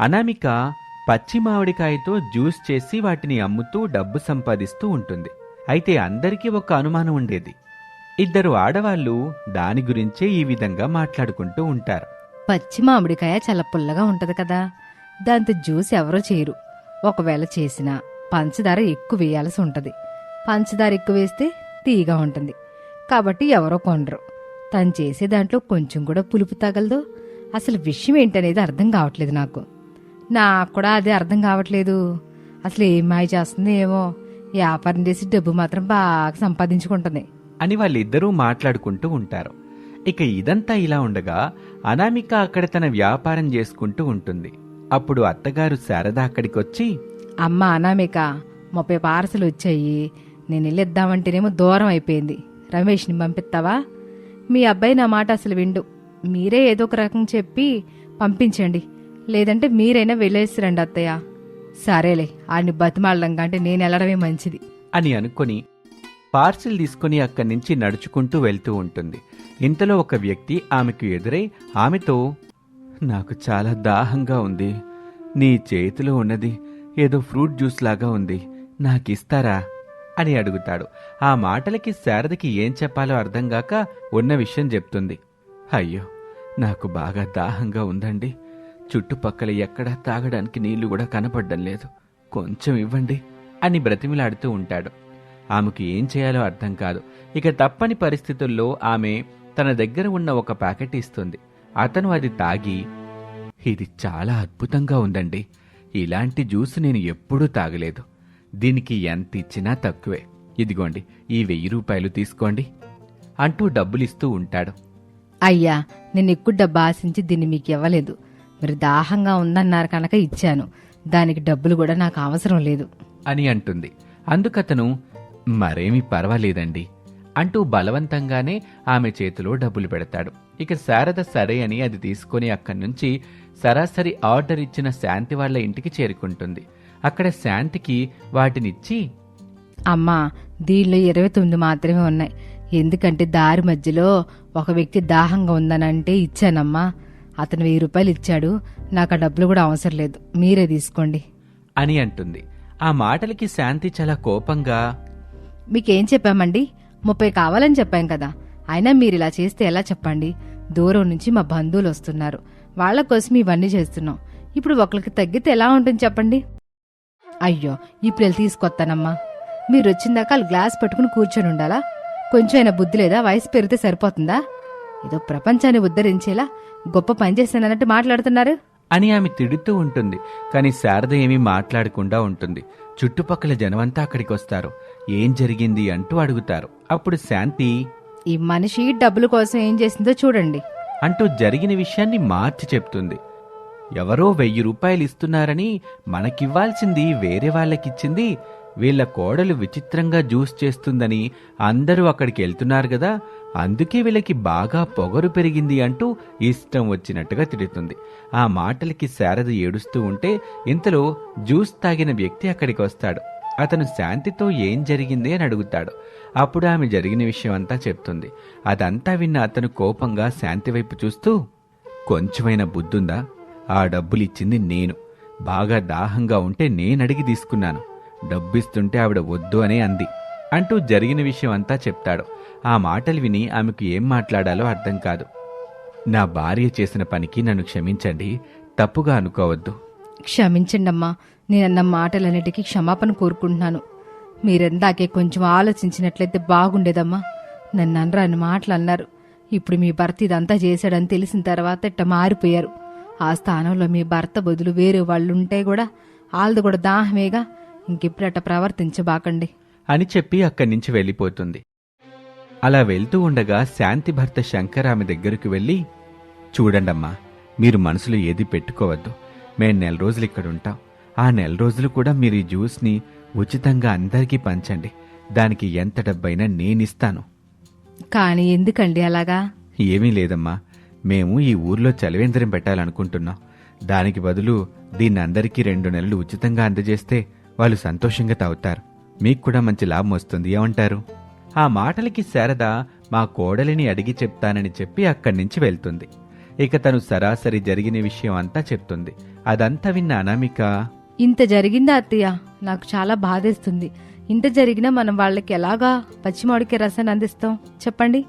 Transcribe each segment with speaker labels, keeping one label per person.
Speaker 1: అనామిక పచ్చి మామిడికాయతో జ్యూస్ చేసి వాటిని అమ్ముతూ డబ్బు సంపాదిస్తూ ఉంటుంది. అయితే అందరికీ ఒక అనుమానం ఉండేది. ఇద్దరు ఆడవాళ్ళు దాని గురించే ఈ విధంగా మాట్లాడుకుంటూ ఉంటారు.
Speaker 2: పచ్చి మామిడికాయ చాలా పుల్లగా ఉంటది కదా. దాంతో జ్యూస్ ఎవరో చేయరు. ఒకవేళ చేసినా పంచదార ఎక్కువ వేయాల్సి ఉంటది. పంచదార ఎక్కువ వేస్తే తీగా ఉంటుంది. కాబట్టి ఎవరో కొనరు. తను చేసే దాంట్లో కొంచెం కూడా పులుపు తగలదు. అసలు విషయం ఏంటనేది అర్థం కావట్లేదు నాకు. నాకు కూడా అదే అర్థం కావట్లేదు. అసలు ఏం మాయ చేస్తుంది ఏమో. వ్యాపారం చేసి డబ్బు మాత్రం బాగా సంపాదించుకుంటుంది.
Speaker 1: అని వాళ్ళిద్దరూ మాట్లాడుకుంటూ ఉంటారు. ఇక ఇదంతా ఇలా ఉండగా అనామిక అక్కడ తన వ్యాపారం చేసుకుంటూ ఉంటుంది. అప్పుడు అత్తగారు శారద అక్కడికొచ్చి
Speaker 2: అమ్మ అనామిక ముప్పై పార్సలు వచ్చాయి. నేను వెళ్ళిద్దామంటేనేమో దూరం అయిపోయింది. రమేష్ని పంపిస్తావా? మీ అబ్బాయి నా మాట అసలు విండు. మీరే ఏదో ఒక రకం చెప్పి పంపించండి. లేదంటే మీరైనా వెళ్ళేసిరండి అత్తయ్య. సరేలే ఆడిని బతిమాలడం కంటే నేను వెళ్ళడమే మంచిది.
Speaker 1: అని అనుకొని పార్సిల్ తీసుకుని అక్కడి నుంచి నడుచుకుంటూ వెళ్తూ ఉంటుంది. ఇంతలో ఒక వ్యక్తి ఆమెకు ఎదురై ఆమెతో నాకు చాలా దాహంగా ఉంది. నీ చేతిలో ఉన్నది ఏదో ఫ్రూట్ జ్యూస్ లాగా ఉంది. నాకిస్తారా? అని అడుగుతాడు. ఆ మాటలకి శారదకి ఏం చెప్పాలో అర్థం కాక ఉన్న విషయం చెప్తుంది. అయ్యో నాకు బాగా దాహంగా ఉందండి. చుట్టుపక్కల ఎక్కడా తాగడానికి నీళ్ళు కూడా కనపడ్డం లేదు. కొంచెం ఇవ్వండి అని బ్రతిమిలాడుతూ ఉంటాడు. ఆమెకు ఏం చేయాలో అర్థం కాదు. ఇక తప్పని పరిస్థితుల్లో ఆమె తన దగ్గర ఉన్న ఒక ప్యాకెట్ ఇస్తుంది. అతను అది తాగి ఇది చాలా అద్భుతంగా ఉందండి. ఇలాంటి జ్యూస్ నేను ఎప్పుడూ తాగలేదు. దీనికి ఎంత ఇచ్చినా తక్కువే. ఇదిగోండి ఈ వెయ్యి రూపాయలు తీసుకోండి అంటూ డబ్బులిస్తూ ఉంటాడు.
Speaker 2: అయ్యా నేను ఎక్కువ డబ్బు ఆశించి దీన్ని మీకు ఇవ్వలేదు మీరు దాహంగా ఉందన్నారు కనుక ఇచ్చాను. దానికి డబ్బులు కూడా నాకు అవసరం లేదు.
Speaker 1: అని అంటుంది. అందుకతను మరేమీ పర్వాలేదండి అంటూ బలవంతంగానే ఆమె చేతిలో డబ్బులు పెడతాడు. ఇక శారద సరే అని అది తీసుకొని అక్కడి నుంచి సరాసరి ఆర్డర్ ఇచ్చిన శాంతి వాళ్ళ ఇంటికి చేరుకుంటుంది. అక్కడ శాంతికి వాటినిచ్చి
Speaker 2: అమ్మా దీనిలో ఇరవై తొమ్మిది మాత్రమే ఉన్నాయి. ఎందుకంటే దారి మధ్యలో ఒక వ్యక్తి దాహంగా ఉందనంటే ఇచ్చానమ్మా. అతను వెయ్యి రూపాయలు ఇచ్చాడు. నాకు ఆ డబ్బులు కూడా అవసరం లేదు. మీరే తీసుకోండి.
Speaker 1: అని అంటుంది. ఆ మాటలకి శాంతి చాలా కోపంగా
Speaker 2: మీకేం చెప్పామండి? ముప్పై కావాలని చెప్పాం కదా. అయినా మీరు ఇలా చేస్తే ఎలా చెప్పండి? దూరం నుంచి మా బంధువులు వస్తున్నారు. వాళ్ళ కోసం ఇవన్నీ చేస్తున్నాం. ఇప్పుడు ఒకరికి తగ్గితే ఎలా ఉంటుంది చెప్పండి? అయ్యో ఇప్పుడు వెళ్ళి తీసుకొస్తానమ్మా. మీరు వచ్చిందాక వాళ్ళు గ్లాస్ పెట్టుకుని కూర్చొని ఉండాలా? కొంచెం అయినా బుద్ధి లేదా? వయసు పెరిగితే సరిపోతుందా? ఏదో ప్రపంచాన్ని ఉద్ధరించేలా గొప్ప పని చేశానన్నట్టు మాట్లాడుతున్నారు?
Speaker 1: అని ఆమె తిడుతూ ఉంటుంది. కానీ శారద ఏమీ మాట్లాడకుండా ఉంటుంది. చుట్టుపక్కల జనమంతా అక్కడికి వస్తారు ఏం జరిగింది అంటూ అడుగుతారు. అప్పుడు శాంతి
Speaker 2: ఈ మనిషి డబ్బుల కోసం ఏం చేసిందో చూడండి.
Speaker 1: అంటూ జరిగిన విషయాన్ని మార్చి చెప్తుంది. ఎవరో వెయ్యి రూపాయలు ఇస్తున్నారని మనకివ్వాల్సింది వేరే వాళ్ళకిచ్చింది వీళ్ళ కోడలు విచిత్రంగా జ్యూస్ చేస్తుందని అందరూ అక్కడికి వెళ్తున్నారు కదా అందుకే వీళ్ళకి బాగా పొగరు పెరిగింది అంటూ ఇష్టం వచ్చినట్టుగా తిడుతుంది. ఆ మాటలకి శారద ఏడుస్తూ ఉంటే ఇంతలో జ్యూస్ తాగిన వ్యక్తి అక్కడికి వస్తాడు. అతను శాంతితో ఏం జరిగింది అని అడుగుతాడు. అప్పుడు ఆమె జరిగిన విషయం అంతా చెప్తుంది. అదంతా విన్న అతను కోపంగా శాంతి వైపు చూస్తూ కొంచెమైనా బుద్ధుందా? ఆ డబ్బులిచ్చింది నేను. బాగా దాహంగా ఉంటే నేనడిగి తీసుకున్నాను. డబ్బిస్తుంటే ఆవిడ వద్దు అనే అంది. అంటూ జరిగిన విషయం అంతా చెప్తాడు. ఆ మాటలు విని ఆమెకు ఏం మాట్లాడాలో అర్థం కాదు. నా భార్య చేసిన పనికి నన్ను క్షమించండి తప్పుగా అనుకోవద్దు.
Speaker 2: క్షమించండమ్మా నేనన్న మాటలన్నిటికీ క్షమాపణ కోరుకుంటున్నాను. మీరందాకే కొంచెం ఆలోచించినట్లయితే బాగుండేదమ్మా. నన్ను అనరాని మాటలు అన్నారు. ఇప్పుడు మీ భర్త ఇదంతా చేశాడని తెలిసిన తర్వాత ఇట్ట మారిపోయారు. ఆ స్థానంలో మీ భర్త బదులు వేరే వాళ్ళు ఉంటే కూడా వాళ్ళది కూడా దాహమేగా ఇంకెప్పుడు అట్ట ప్రవర్తించబాకండి.
Speaker 1: అని చెప్పి అక్కడి నుంచి వెళ్ళిపోతుంది. అలా వెళ్తూ ఉండగా శాంతి భర్త శంకర్ ఆమె దగ్గరకు వెళ్ళి చూడండమ్మా మీరు మనసులో ఏది పెట్టుకోవద్దు. మేం నెల రోజులు ఇక్కడ ఉంటాం ఆ నెల రోజులు కూడా మీరు ఈ జ్యూస్ని ఉచితంగా అందరికీ పంచండి. దానికి ఎంత డబ్బైనా నేనిస్తాను.
Speaker 2: కానీ ఎందుకండి అలాగా?
Speaker 1: ఏమీ లేదమ్మా. మేము ఈ ఊర్లో చలివేంద్రం పెట్టాలనుకుంటున్నాం. దానికి బదులు దీన్ని అందరికీ రెండు నెలలు ఉచితంగా అందజేస్తే వాళ్ళు సంతోషంగా తాగుతారు. మీకు కూడా మంచి లాభం వస్తుంది ఏమంటారు? ఆ మాటలకి శారద మా కోడలిని అడిగి చెప్తానని చెప్పి అక్కడి నుంచి వెళ్తుంది. ఇక తను సరాసరి జరిగిన విషయం అంతా చెప్తుంది. అదంతా విన్న అనామిక
Speaker 2: ఇంత జరిగిందా అత్తయ్య? నాకు చాలా బాధేస్తుంది. ఇంత జరిగినా మనం వాళ్ళకి ఎలాగా పచ్చిమాడికి రసాన్ని అందిస్తాం? చెప్పండి.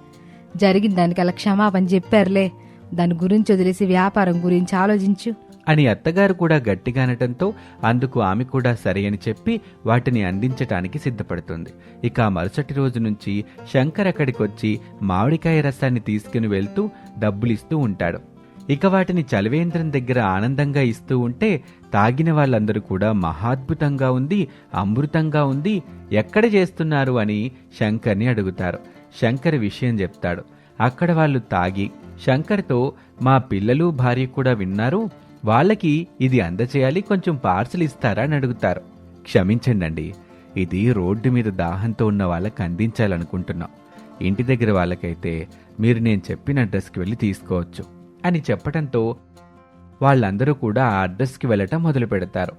Speaker 2: జరిగిన దానికి అలా క్షమాపణ చెప్పారులే. దాని గురించి వదిలేసి వ్యాపారం గురించి ఆలోచించు.
Speaker 1: అని అత్తగారు కూడా గట్టిగా అనటంతో అందుకు ఆమె కూడా సరే అని చెప్పి వాటిని అందించటానికి సిద్ధపడుతుంది. ఇక మరుసటి రోజు నుంచి శంకర్ అక్కడికొచ్చి మామిడికాయ రసాన్ని తీసుకుని వెళ్తూ డబ్బులిస్తూ ఉంటాడు. ఇక వాటిని చలవేంద్రం దగ్గర ఆనందంగా ఇస్తూ ఉంటే తాగిన వాళ్ళందరూ కూడా మహాద్భుతంగా ఉంది అమృతంగా ఉంది ఎక్కడ చేస్తున్నారు అని శంకర్ని అడుగుతారు. శంకర్ విషయం చెప్తాడు. అక్కడ వాళ్ళు తాగి శంకర్తో మా పిల్లలు భార్య కూడా విన్నారు వాళ్ళకి ఇది అందచేయాలి కొంచెం పార్సల్ ఇస్తారా అని అడుగుతారు. క్షమించండి ఇది రోడ్డు మీద దాహంతో ఉన్న వాళ్ళకి అందించాలనుకుంటున్నాం. ఇంటి దగ్గర వాళ్ళకైతే మీరు నేను చెప్పిన అడ్రస్కి వెళ్ళి తీసుకోవచ్చు అని చెప్పడంతో వాళ్ళందరూ కూడా ఆ అడ్రస్కి వెళ్ళటం మొదలు పెడతారు.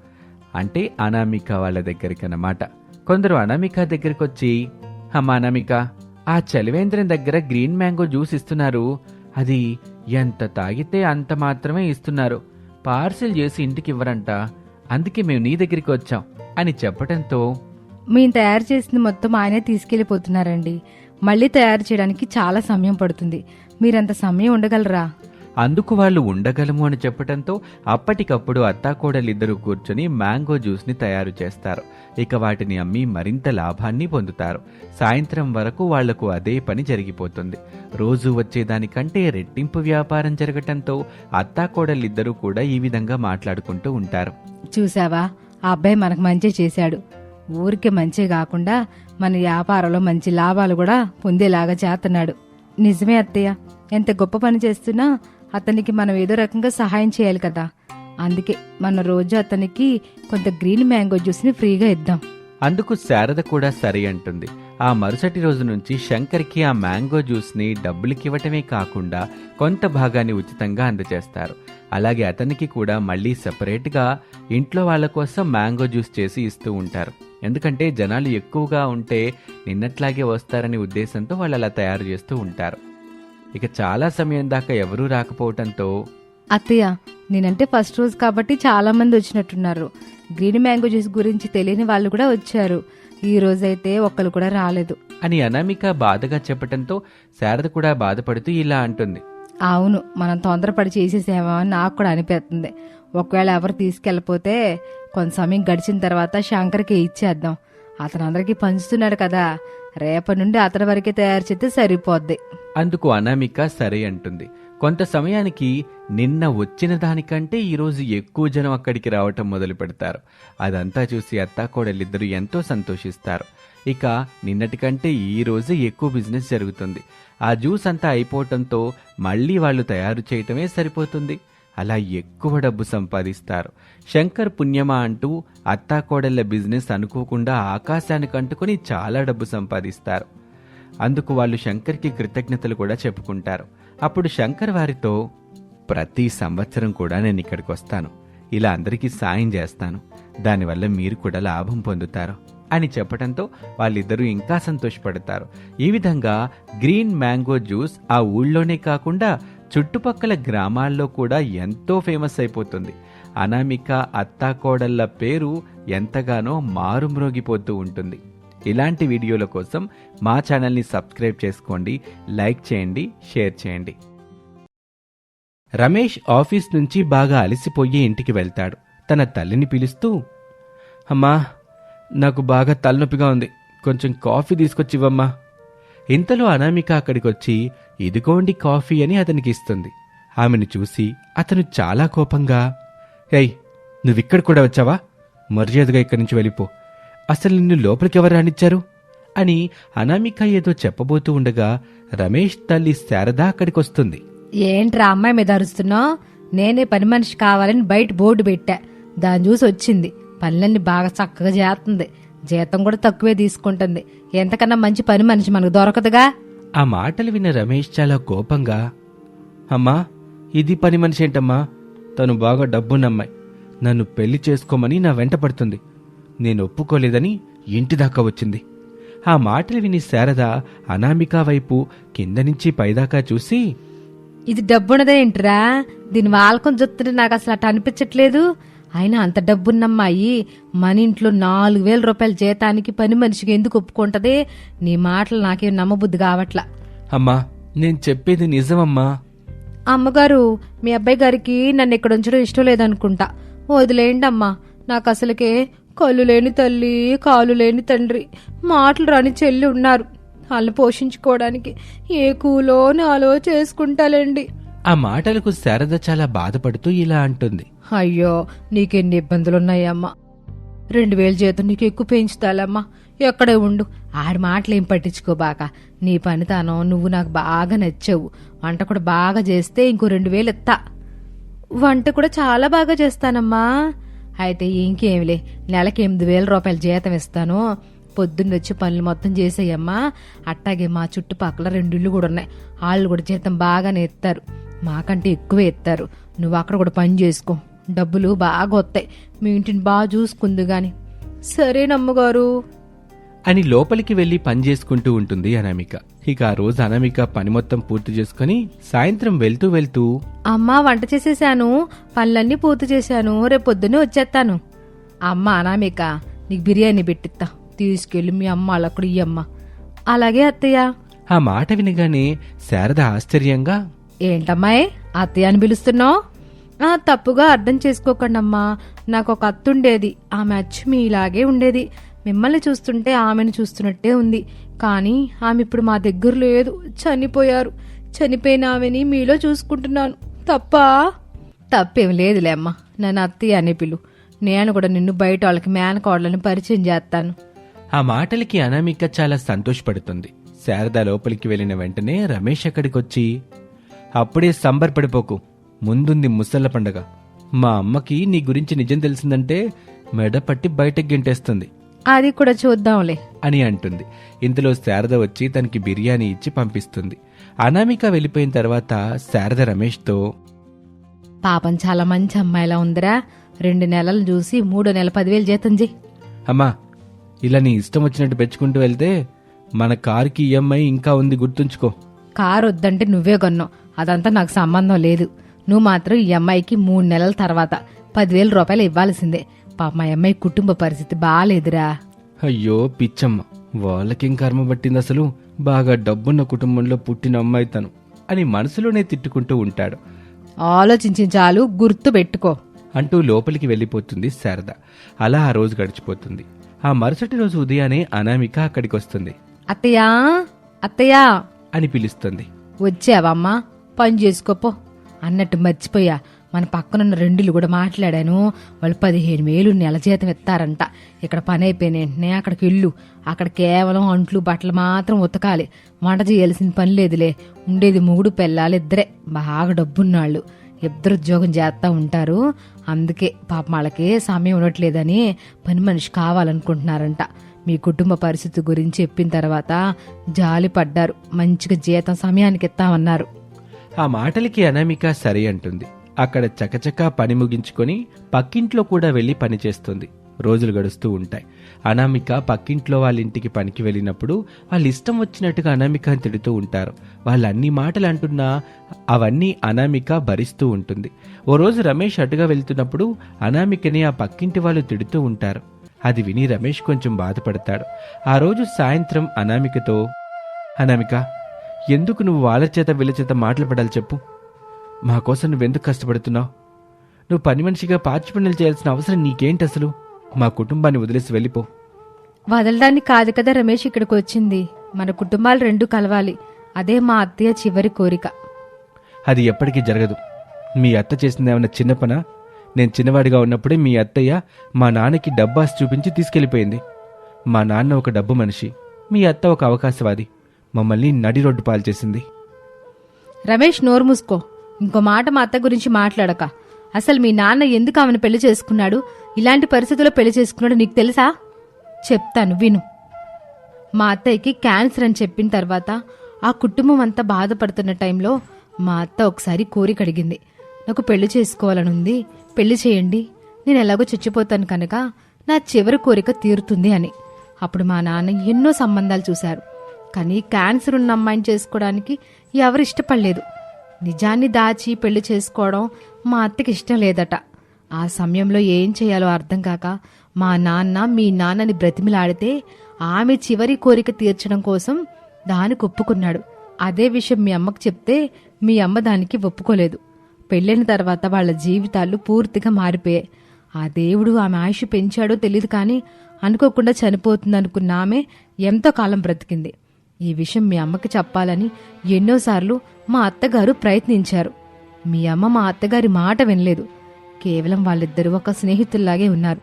Speaker 1: అంటే అనామిక వాళ్ళ దగ్గరికి అన్నమాట కొందరు అనామిక దగ్గరికి వచ్చి అమ్మా అనామిక ఆ చలివేంద్రం దగ్గర గ్రీన్ మ్యాంగో జ్యూస్ ఇస్తున్నారు. అది ఎంత తాగితే అంత మాత్రమే ఇస్తున్నారు. పార్సిల్ చేసి ఇంటికి ఇవ్వరంట. అందుకే మేము నీ దగ్గరికి వచ్చాం అని చెప్పడంతో
Speaker 2: మేము తయారు చేసింది మొత్తం ఆయనే తీసుకెళ్ళిపోతున్నారండి మళ్ళీ తయారు చేయడానికి చాలా సమయం పడుతుంది. మీరంత సమయం ఉండగలరా?
Speaker 1: అందుకు వాళ్ళు ఉండగలము అని చెప్పటంతో అప్పటికప్పుడు అత్తాకోడలిద్దరూ కూర్చుని మ్యాంగో జ్యూస్ని తయారు చేస్తారు. ఇక వాటిని అమ్మి మరింత లాభాన్ని పొందుతారు. సాయంత్రం వరకు వాళ్ళకు అదే పని జరిగిపోతుంది. రోజు వచ్చేదానికంటే రెట్టింపు వ్యాపారం జరగటంతో అత్తాకోడలిద్దరూ కూడా ఈ విధంగా మాట్లాడుకుంటూ ఉంటారు.
Speaker 2: చూసావా ఆ అబ్బాయి మనకు మంచి చేశాడు. ఊరికే మంచి కాకుండా మన వ్యాపారంలో మంచి లాభాలు కూడా పొందేలాగా చేస్తున్నాడు. నిజమే అత్తయ్య. ఎంత గొప్ప పని చేస్తున్నా అతనికి మనం ఏదో రకంగా సహాయం చేయాలి కదా. అందుకే మన రోజు అతనికి కొంత గ్రీన్ మ్యాంగో జ్యూస్ని ఫ్రీగా ఇద్దాం.
Speaker 1: అందుకు శారద కూడా సరే అంటుంది. ఆ మరుసటి రోజు నుంచి శంకర్కి ఆ మ్యాంగో జ్యూస్ని డబ్బులకివ్వటమే కాకుండా కొంత భాగాన్ని ఉచితంగా అందజేస్తారు. అలాగే అతనికి కూడా మళ్ళీ సపరేట్గా ఇంట్లో వాళ్ళ కోసం మ్యాంగో జ్యూస్ చేసి ఇస్తూ ఉంటారు. ఎందుకంటే జనాలు ఎక్కువగా ఉంటే నిన్నట్లాగే వస్తారనే ఉద్దేశంతో వాళ్ళు అలా తయారు చేస్తూ ఉంటారు. ఇక చాలా సమయం దాకా ఎవరూ రాకపోవటంతో
Speaker 2: అత్తయ్య నేనంటే ఫస్ట్ రోజు కాబట్టి చాలా మంది వచ్చినట్టున్నారు. గ్రీన్ మ్యాంగో జ్యూస్ గురించి తెలియని వాళ్ళు కూడా వచ్చారు. ఈ రోజైతే ఒక్కరు కూడా రాలేదు.
Speaker 1: అని అనామిక బాధగా చెప్పటంతో శారద కూడా బాధపడుతూ ఇలా అంటుంది.
Speaker 2: అవును మనం తొందరపడి చేసేసామా అని నాకు కూడా అనిపిస్తుంది. ఒకవేళ ఎవరు తీసుకెళ్ళపోతే కొంత సమయం గడిచిన తర్వాత శంకర్కి ఇచ్చేద్దాం. అతను అందరికీ పంచుతున్నాడు కదా. రేపటి నుండి అతని వరకే తయారు చేస్తే సరిపోద్ది.
Speaker 1: అందుకు అనామిక సరే అంటుంది. కొంత సమయానికి నిన్న వచ్చిన దానికంటే ఈరోజు ఎక్కువ జనం అక్కడికి రావటం మొదలు పెడతారు. అదంతా చూసి అత్తాకోడలిద్దరూ ఎంతో సంతోషిస్తారు. ఇక నిన్నటి కంటే ఈ ఎక్కువ బిజినెస్ జరుగుతుంది. ఆ జ్యూస్ అంతా అయిపోవటంతో మళ్ళీ వాళ్ళు తయారు చేయటమే సరిపోతుంది. అలా ఎక్కువ డబ్బు సంపాదిస్తారు. శంకర్ పుణ్యమా అంటూ అత్తాకోడళ్ళ బిజినెస్ అనుకోకుండా ఆకాశానికి అంటుకుని చాలా డబ్బు సంపాదిస్తారు. అందుకు వాళ్ళు శంకర్కి కృతజ్ఞతలు కూడా చెప్పుకుంటారు. అప్పుడు శంకర్ వారితో ప్రతి సంవత్సరం కూడా నేను ఇక్కడికి వస్తాను. ఇలా అందరికీ సాయం చేస్తాను. దానివల్ల మీరు కూడా లాభం పొందుతారు అని చెప్పడంతో వాళ్ళిద్దరూ ఇంకా సంతోషపడతారు. ఈ విధంగా గ్రీన్ మ్యాంగో జ్యూస్ ఆ ఊళ్ళోనే కాకుండా చుట్టుపక్కల గ్రామాల్లో కూడా ఎంతో ఫేమస్ అయిపోతుంది. అనామిక అత్తాకోడళ్ళ పేరు ఎంతగానో మారుమ్రోగిపోతూ ఉంటుంది. ఇలాంటి వీడియోల కోసం మా ఛానల్ని సబ్స్క్రైబ్ చేసుకోండి లైక్ చేయండి షేర్ చేయండి. రమేష్ ఆఫీస్ నుంచి బాగా అలసిపోయి ఇంటికి వెళ్తాడు. తన తల్లిని పిలుస్తూ అమ్మా నాకు బాగా తలనొప్పిగా ఉంది. కొంచెం కాఫీ తీసుకొచ్చివమ్మా ఇంతలో అనామిక అక్కడికొచ్చి ఇదిగోండి కాఫీ అని అతనికి ఇస్తుంది. ఆమెను చూసి అతను చాలా కోపంగా ఏయ్ నువ్విక్కడ కూడా వచ్చావా? మర్యాదగా ఇక్కడి నుంచి వెళ్ళిపో. అసలు నిన్ను లోపలికి ఎవరు రానిచ్చారు? అని అనామిక ఏదో చెప్పబోతూ ఉండగా రమేష్ తల్లి శారద అక్కడికొస్తుంది.
Speaker 2: ఏంట్రా అమ్మాయి మీద అరుస్తున్నావు? నేనే పని మనిషి కావాలని బయట బోర్డు పెట్టా. దాన్ని చూసి వచ్చింది. పనులన్నీ బాగా చక్కగా చేస్తుంది. జీతం కూడా తక్కువే తీసుకుంటుంది. ఎంతకన్నా మంచి పని మనిషి మనకు దొరకదుగా?
Speaker 1: ఆ మాటలు విన్న రమేష్ చాలా కోపంగా అమ్మా ఇది పని మనిషి ఏంటమ్మా? తను బాగా డబ్బున్నమ్మాయి. నన్ను పెళ్ళి చేసుకోమని నా వెంట పడుతుంది. నేను ఒప్పుకోలేదని ఇంటి దాకా వచ్చింది. ఆ మాటలు విని శారద అనామిక వైపు కింద నుంచి పైదాకా చూసి
Speaker 2: ఇది డబ్బున్నదే ఏంట్రా? దీని వాలకం చూస్తుంటే నాకు అసలు అట్ట అనిపించట్లేదు. అయినా అంత డబ్బున్నమ్మాయి మన ఇంట్లో నాలుగు వేల రూపాయల జీతానికి పని మనిషికి ఎందుకు ఒప్పుకుంటది? నీ మాటలు నాకేం నమ్మబుద్ధి కావట్లా.
Speaker 1: అమ్మా నేను చెప్పేది నిజమమ్మా.
Speaker 2: అమ్మగారు మీ అబ్బాయి గారికి నన్ను ఇక్కడ ఉంచడం ఇష్టం లేదనుకుంటా. వదిలేయండి అమ్మా నాకు అసలుకే కళ్ళు లేని తల్లి కాలు లేని తండ్రి మాటలు రాని చెల్లి ఉన్నారు. వాళ్ళని పోషించుకోవడానికి ఏ కూలో నాలో చేసుకుంటాలేండి.
Speaker 1: ఆ మాటలకు శారద చాలా బాధపడుతూ ఇలా అంటుంది.
Speaker 2: అయ్యో నీకెన్ని ఇబ్బందులున్నాయమ్మా. రెండు వేలు జీతం నీకు ఎక్కువ పెంచుతాలమ్మా. ఎక్కడే ఉండు ఆడి మాటలు ఏం పట్టించుకోబాక నీ పనితనం నువ్వు నాకు బాగా నచ్చావు. వంట కూడా బాగా చేస్తే ఇంకో రెండు వేలు ఎత్తా వంట కూడా చాలా బాగా చేస్తానమ్మా. అయితే ఇంకేమిలే నెలకి ఎనిమిది వేల రూపాయల జీతం ఇస్తాను. పొద్దున్న వచ్చి పనులు మొత్తం చేసేయమ్మా. అట్టాగే మా చుట్టుపక్కల రెండు ఇళ్ళు కూడా ఉన్నాయి. వాళ్ళు కూడా జీతం బాగానే ఇస్తారు. మాకంటే ఎక్కువే ఇస్తారు. నువ్వు అక్కడ కూడా పని చేసుకో. డబ్బులు బాగా వస్తాయి. మీ ఇంటిని బాగా చూసుకుంది సరే సరేనమ్మగారు
Speaker 1: అని లోపలికి వెళ్ళి పని చేసుకుంటూ ఉంటుంది అనామిక. ఇక ఆ రోజు అనామిక పని మొత్తం పూర్తి చేసుకుని సాయంత్రం వెళ్తూ వెళ్తూ
Speaker 2: అమ్మా వంట చేసేసాను పనులన్నీ పూర్తి చేశాను రేపు పొద్దున్నే వచ్చేస్తాను. అమ్మ అనామిక నీకు బిర్యానీ పెట్టిస్తా తీసుకెళ్ళి మీ అమ్మ వాళ్ళక్కడ ఇయ్యమ్మ. అలాగే అత్తయ్య.
Speaker 1: ఆ మాట వినగానే శారద ఆశ్చర్యంగా
Speaker 2: ఏంటమ్మాయి అత్తయ్య అని పిలుస్తున్నావు? ఆ, తప్పుగా అర్థం చేసుకోకండి అమ్మా నాకు ఒక అత్త ఉండేది ఆమె అచ్చు మీ ఇలాగే ఉండేది. మిమ్మల్ని చూస్తుంటే ఆమెను చూస్తున్నట్టే ఉంది. కానీ ఆమె ఇప్పుడు మా దగ్గర లేదు. చనిపోయారు. చనిపోయిన ఆమెని మీలో చూసుకుంటున్నాను. తప్పా? తప్పేం లేదులే అమ్మ. నన్ను అత్తయ్య అనే పిలు. నేను కూడా నిన్ను బయట వాళ్ళకి మేనకోడలను పరిచయం చేస్తాను.
Speaker 1: ఆ మాటలకి అనామిక చాలా సంతోషపడుతుంది. శారద లోపలికి వెళ్ళిన వెంటనే రమేష్ అక్కడికొచ్చి అప్పుడే సంబరపడిపోకు. ముందుంది ముసళ్ళ పండగ. మా అమ్మకి నీ గురించి నిజం తెలిసిందంటే మెడ పట్టి బయటకు గెంటేస్తుంది.
Speaker 2: అది కూడా చూద్దాంలే.
Speaker 1: అని అంటుంది. ఇంతలో శారద వచ్చి తనకి బిర్యానీ ఇచ్చి పంపిస్తుంది. అనామిక వెళ్ళిపోయిన తర్వాత శారద రమేష్తో
Speaker 2: పాపం చాలా మంచి అమ్మాయిలా ఉందిరా. రెండు నెలలు చూసి మూడో నెల పదివేలు జీతం చేయి
Speaker 1: అమ్మా ఇలా నీ ఇష్టం వచ్చినట్టు పెంచుకుంటూ వెళ్తే మన కారుకి ఈఎంఐ ఇంకా ఉంది గుర్తుంచుకో.
Speaker 2: కారు వద్దంటే నువ్వే కొన్నావు. అదంతా నాకు సంబంధం లేదు. నువ్వు మాత్రం ఈ అమ్మాయికి మూడు నెలల తర్వాత పదివేల రూపాయలు ఇవ్వాల్సిందే. పాప మా అమ్మాయి కుటుంబ పరిస్థితి బాగాలేదురా
Speaker 1: అయ్యో పిచ్చమ్మ వాళ్ళకేం కర్మ పట్టింది అసలు? బాగా డబ్బున్న కుటుంబంలో పుట్టిన అమ్మాయి తను అని మనసులోనే తిట్టుకుంటూ ఉంటాడు.
Speaker 2: ఆలోచించి చాలు గుర్తు పెట్టుకో.
Speaker 1: అంటూ లోపలికి వెళ్ళిపోతుంది శారద. అలా ఆ రోజు గడిచిపోతుంది. ఆ మరుసటి రోజు ఉదయాన్నే అనామిక అక్కడికి వస్తుంది
Speaker 2: అత్తయ్యా అత్తయ్యా.
Speaker 1: అని పిలుస్తుంది.
Speaker 2: వచ్చావమ్మా పని చేసుకోపో. అన్నట్టు మర్చిపోయా. మన పక్కనున్న రెండిలు కూడా మాట్లాడాను. వాళ్ళు పదిహేను వేలు నెల జీతం ఇస్తారంట. ఇక్కడ పని అయిపోయిన వెంటనే అక్కడికి వెళ్ళు. అక్కడ కేవలం అంట్లు బట్టలు మాత్రం ఉతకాలి. వంట చేయాల్సిన పని లేదులే. ఉండేది మూడు పెళ్ళాలు ఇద్దరే. బాగా డబ్బున్నాళ్ళు. ఇద్దరు ఉద్యోగం చేస్తూ ఉంటారు. అందుకే పాప వాళ్ళకి సమయం ఉండట్లేదని పని మనిషి కావాలనుకుంటున్నారంట. మీ కుటుంబ పరిస్థితి గురించి చెప్పిన తర్వాత జాలి పడ్డారు. మంచిగా జీతం సమయానికి ఇస్తామన్నారు.
Speaker 1: ఆ మాటలకి అనామిక సరే అంటుంది. అక్కడ చకచకా పని ముగించుకొని పక్కింట్లో కూడా వెళ్ళి పని చేస్తుంది. రోజులు గడుస్తూ ఉంటాయి. అనామిక పక్కింట్లో వాళ్ళ ఇంటికి పనికి వెళ్ళినప్పుడు వాళ్ళ ఇష్టం వచ్చినట్టుగా అనామిక తిడుతూ ఉంటారు. వాళ్ళు అన్ని మాటలు అంటున్నా అవన్నీ అనామిక భరిస్తూ ఉంటుంది. ఓ రోజు రమేష్ అటుగా వెళ్తున్నప్పుడు అనామికని ఆ పక్కింటి వాళ్ళు తిడుతూ ఉంటారు. అది విని రమేష్ కొంచెం బాధపడతాడు. ఆ రోజు సాయంత్రం అనామికతో అనామిక ఎందుకు నువ్వు వాళ్ళ చేత వీళ్ళ చేత మాటలు పడాలి చెప్పు. మా కోసం నువ్వెందుకు కష్టపడుతున్నావు? నువ్వు పని మనిషిగా పాచి పనులు చేయాల్సిన అవసరం నీకేంటి అసలు? మా కుటుంబాన్ని వదిలేసి వెళ్ళిపో.
Speaker 2: వదలడానికి కాదు కదా రమేష్ ఇక్కడికి వచ్చింది. మన కుటుంబాలు రెండు కలవాలి. అదే మా అత్తయ్య చివరి కోరిక.
Speaker 1: అది ఎప్పటికీ జరగదు. మీ అత్త చేసింది ఏమన్నా చిన్న పనా? నేను చిన్నవాడిగా ఉన్నప్పుడే మీ అత్తయ్య మా నాన్నకి డబ్బాస్ చూపించి తీసుకెళ్ళిపోయింది మా నాన్న ఒక డబ్బు మనిషి. మీ అత్త ఒక అవకాశవాది. మమ్మల్ని నడి రోడ్డు పాలు చేసింది.
Speaker 2: రమేష్ నోరు మూసుకో. ఇంకో మాట మా అత్త గురించి మాట్లాడక. అసలు మీ నాన్న ఎందుకు ఆమెను పెళ్ళి చేసుకున్నాడు? ఇలాంటి పరిస్థితుల్లో పెళ్ళి చేసుకున్నాడు నీకు తెలుసా? చెప్తాను విను. మా అత్తయ్యకి క్యాన్సర్ అని చెప్పిన తర్వాత ఆ కుటుంబం అంతా బాధపడుతున్న టైంలో మా అత్త ఒకసారి కోరిక అడిగింది. నాకు పెళ్ళి చేసుకోవాలని ఉంది పెళ్ళి చేయండి నేను ఎలాగో చచ్చిపోతాను కనుక నా చివరి కోరిక తీరుతుంది అని. అప్పుడు మా నాన్న ఎన్నో సంబంధాలు చూశారు. కానీ క్యాన్సర్ ఉన్న అమ్మాయిని చేసుకోవడానికి ఎవరు ఇష్టపడలేదు. నిజాన్ని దాచి పెళ్ళి చేసుకోవడం మా అత్తకి ఇష్టం లేదట. ఆ సమయంలో ఏం చేయాలో అర్థం కాక మా నాన్న మీ నాన్నని బ్రతిమిలాడితే ఆమె చివరి కోరిక తీర్చడం కోసం దానికి ఒప్పుకున్నాడు. అదే విషయం మీ అమ్మకు చెప్తే మీ అమ్మ దానికి ఒప్పుకోలేదు. పెళ్ళైన తర్వాత వాళ్ళ జీవితాలు పూర్తిగా మారిపోయాయి. ఆ దేవుడు ఆమె ఆయుష్ పెంచాడో తెలియదు కానీ అనుకోకుండా చనిపోతుంది అనుకున్న ఆమె ఎంతో కాలం బ్రతికింది. ఈ విషయం మీ అమ్మకి చెప్పాలని ఎన్నోసార్లు మా అత్తగారు ప్రయత్నించారు. మీ అమ్మ మా అత్తగారి మాట వినలేదు. కేవలం వాళ్ళిద్దరూ ఒక స్నేహితుల్లాగే ఉన్నారు.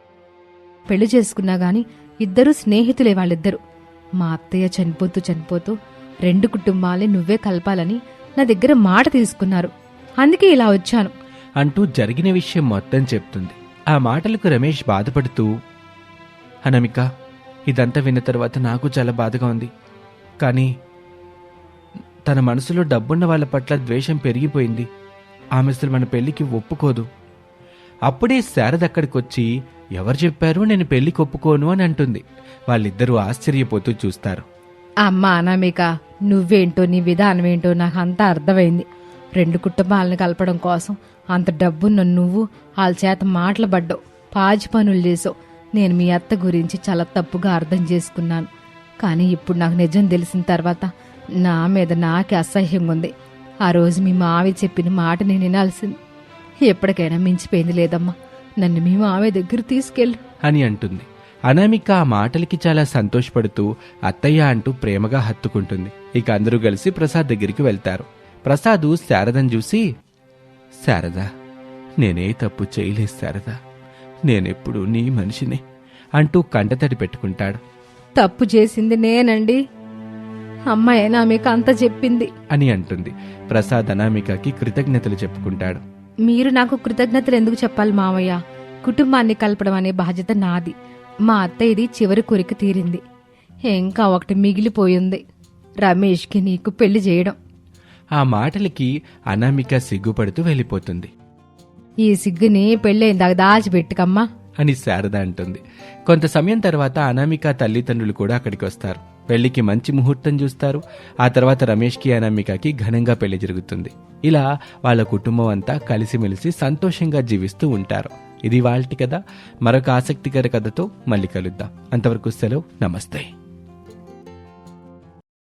Speaker 2: పెళ్ళి చేసుకున్నా గాని ఇద్దరూ స్నేహితులే వాళ్ళిద్దరూ. మా అత్తయ్య చనిపోతూ చనిపోతూ రెండు కుటుంబాలే నువ్వే కలపాలని నా దగ్గర మాట తీసుకున్నారు. అందుకే ఇలా వచ్చాను.
Speaker 1: అంటూ జరిగిన విషయం మొత్తం చెప్తుంది. ఆ మాటలకు రమేష్ బాధపడుతూ అనమిక ఇదంతా విన్న తర్వాత నాకు చాలా బాధగా ఉంది. కానీ తన మనసులో డబ్బున్న వాళ్ళ పట్ల ద్వేషం పెరిగిపోయింది. ఆమె అసలు మన పెళ్ళికి ఒప్పుకోదు. అప్పుడే శారద అక్కడికొచ్చి ఎవరు చెప్పారు నేను పెళ్ళికి ఒప్పుకోను? అని అంటుంది. వాళ్ళిద్దరూ ఆశ్చర్యపోతూ చూస్తారు.
Speaker 2: అమ్మా అనామిక నువ్వేంటో నీ విధానం ఏంటో నాకు అంతా అర్థమైంది. రెండు కుటుంబాలను కలపడం కోసం అంత డబ్బున్న నువ్వు వాళ్ళ చేత మాటలు పడ్డావు. పాచి పనులు చేసావు. నేను మీ అత్త గురించి చాలా తప్పుగా అర్థం చేసుకున్నాను. కానీ ఇప్పుడు నాకు నిజం తెలిసిన తర్వాత నా మీద నాకే అసహ్యంగా ఉంది ఆ రోజు మీ మావి చెప్పిన మాట నేను వినాల్సింది. ఎప్పటికైనా మించిపోయింది లేదమ్మా. నన్ను మీ మావి దగ్గర తీసుకెళ్ళు.
Speaker 1: అని అంటుంది. అనామిక ఆ మాటలకి చాలా సంతోషపడుతూ అత్తయ్య అంటూ ప్రేమగా హత్తుకుంటుంది. ఇక అందరూ కలిసి ప్రసాద్ దగ్గరికి వెళ్తారు. ప్రసాదు శారదను చూసి శారద నేనే తప్పు చేయలేదు శారద. నేనెప్పుడు నీ మనిషిని అంటూ కంటతడి పెట్టుకుంటాడు.
Speaker 2: తప్పు చేసింది నేనండి. అమ్మాయి మీకు అంత చెప్పింది.
Speaker 1: అని అంటుంది. ప్రసాద్ అనామికకి కృతజ్ఞతలు చెప్పుకుంటాడు.
Speaker 2: మీరు నాకు కృతజ్ఞతలు ఎందుకు చెప్పాలి మావయ్య? కుటుంబాన్ని కలపడం అనే బాధ్యత నాది. మా అత్తయ్యది చివరి కోరిక తీరింది. ఇంకా ఒకటి మిగిలిపోయింది. రమేష్కి నీకు పెళ్ళి చేయడం.
Speaker 1: ఆ మాటలకి అనామిక సిగ్గుపడుతూ వెళ్ళిపోతుంది.
Speaker 2: ఈ సిగ్గుని పెళ్ళైందాక దాచిపెట్టుకమ్మా.
Speaker 1: అని శారద అంటుంది. కొంత సమయం తర్వాత అనామిక తల్లిదండ్రులు కూడా అక్కడికి వస్తారు. పెళ్ళికి మంచి ముహూర్తం చూస్తారు. ఆ తర్వాత రమేష్కి అనామికకి ఘనంగా పెళ్ళి జరుగుతుంది. ఇలా వాళ్ళ కుటుంబం అంతా కలిసిమెలిసి సంతోషంగా జీవిస్తూ ఉంటారు. ఇది వాళ్ళటి కథ. మరొక ఆసక్తికర కథతో మళ్ళీ కలుద్దాం. అంతవరకు సెలవు. నమస్తే.